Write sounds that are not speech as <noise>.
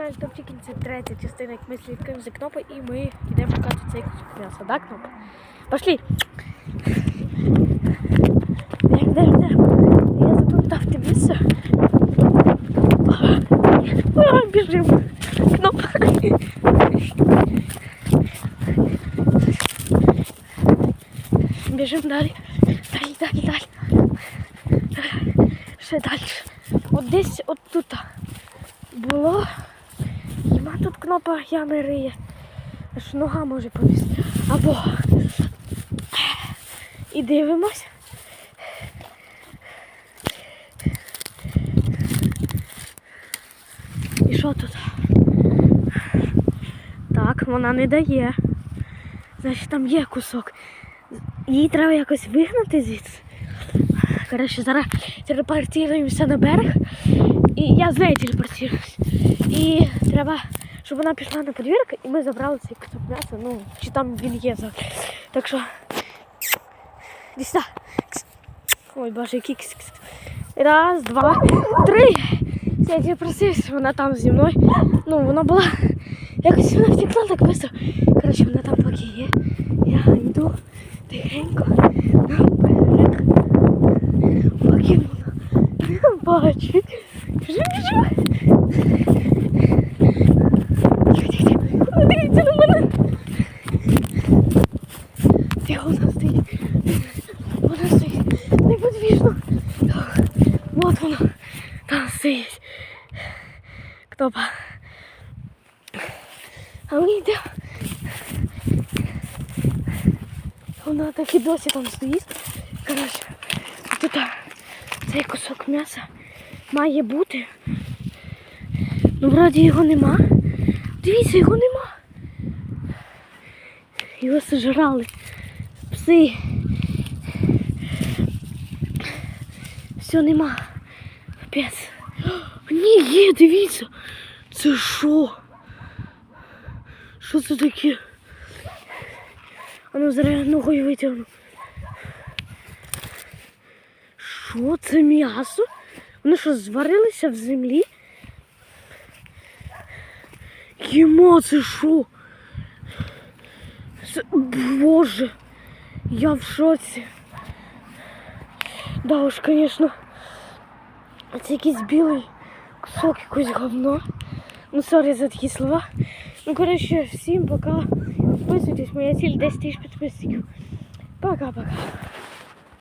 каналі Топчикін, це третя частина, як ми слідкуємо за кнопою і ми йдемо шукати цей кусок м'яса, так, кнопа? Пошли! Йдемо, йдемо. Я запам'ятав те місце. А, Біжимо. Кнопа. Біжимо далі. Далі, далі, далі. Ще далі. От десь от тут було. Тут кнопа ями риє. Аж нога може повісти. Або. І дивимось. І що тут? Так, вона не дає. Значить, там є кусок. Її треба якось вигнати звідси. Коротше, зараз телепортуємося на берег. І я з нею телепортуюсь. І треба, щоб вона пішла на подвір'я, і ми забрали цей кусок м'яса. Ну, чи там він є. зараз. Так що. Іди сюди. Кс. Ой, боже, який кс. кс. Раз, два, три. Все, Я телепортуюсь, вона там зі мною. Ну, вона була. Якось вона втекла так швидко. Коротше, вона там поки є. Я йду тихенько наперед. Поки вона не бачить. Біжи, біжи. Неподвіжно. Вот вона. Там стоїть. Кнопа. А ми йдемо. Вона так і досі там стоїть. Коротше, тут цей кусок м'яса має бути. Ну, вроді його нема. Дивіться, його нема. Його сожрали. Пси. Все нема. Капець. <gasps> Ні, є, дивіться. Це що? Що це таке? А ну зараз ногою витягну. Що це м'ясо? Воно що, зварилося в землі? Єма, це що? Це... Боже, я в шоці. Да уж, конечно, це якийсь білий кусок якогось говно. Ну, сорі за такі слова. Ну, коротше, всім пока. Підписуйтесь, моя ціль 10 тисяч підписників. Пока-пока.